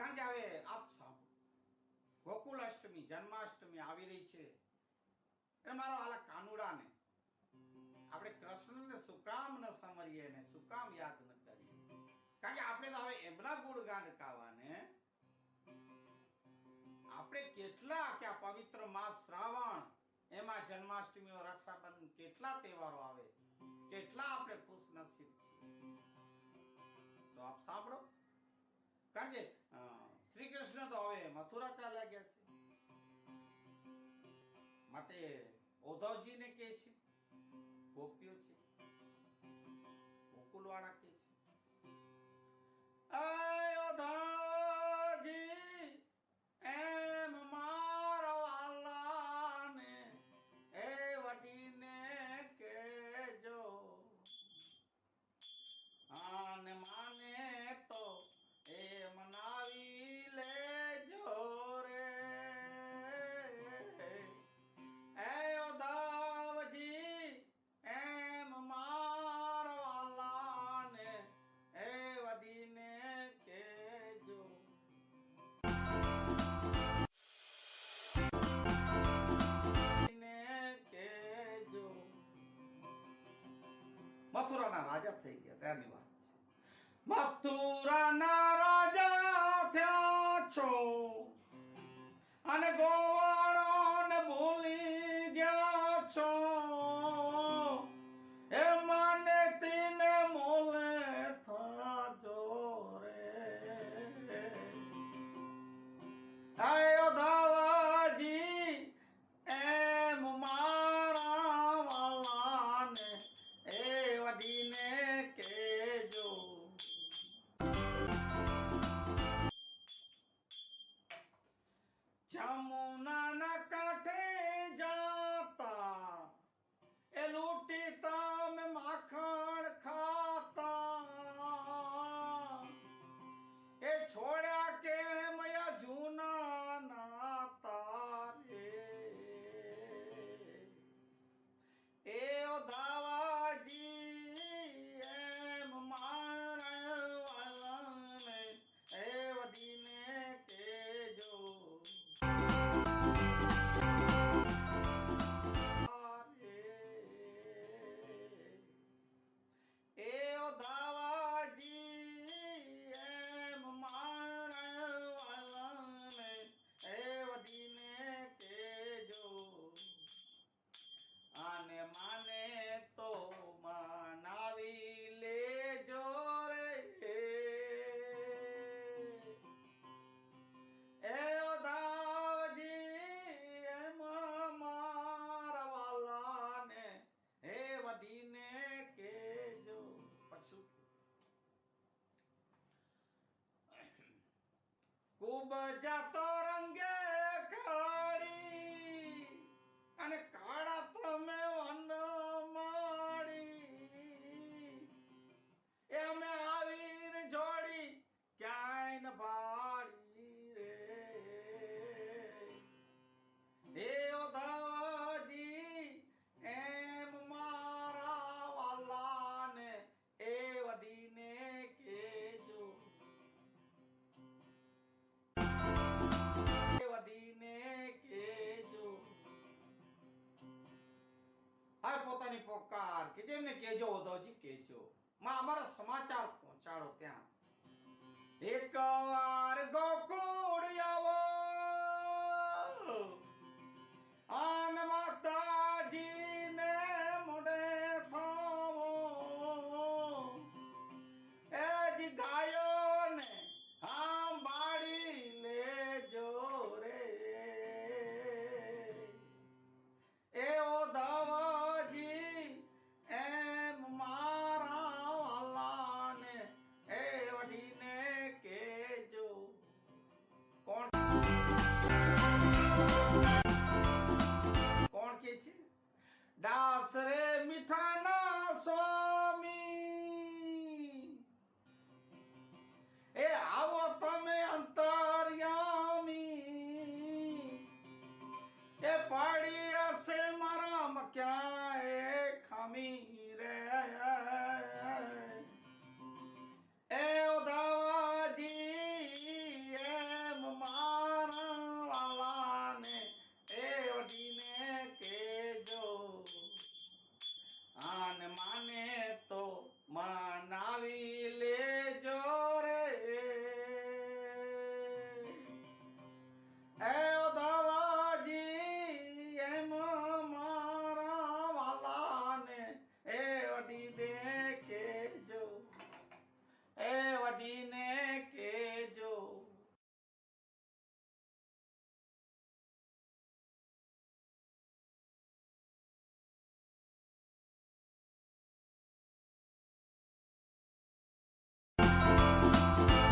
કારણ કે હવે આપ સાંભળો. ગોકુલ અષ્ટમી જન્માષ્ટમી આવી રહી છે. એટલે મારો આલા કાનુડાને આપણે કૃષ્ણને શું ન સમરીએ ને શું યાદ ન કરીએ? કારણ કે આપણે તો હવે એમના ગુણગાન ગાવાને આપણે કેટલા કે આ પવિત્ર માસ શ્રાવણ, એમાં જન્માષ્ટમી રક્ષાબંધન કેટલા તહેવારો આવે, કેટલા આપણે ખુશ નસીબ છીએ. તો આપ સાંભળો. કારણ કે અ, શ્રી કૃષ્ણ તો હવે મથુરા ચાલ્યા ગયા છે. માટે ઉદ્ધવજીને કે છે ગોપીઓ છે ગોકુલવાળા કે છે આય મથુરાના રાજા થઈ ગયા ત્યારની વાત છે. મથુરાના રાજા થયા છો. અને ગોવાળોને যত પોતાની પોકાર કે જેમને કેજો ઉદ્ધવજી કેજો માં, અમારો સમાચાર પહોંચાડો ત્યાં. એકવાર ગોકુળ આવો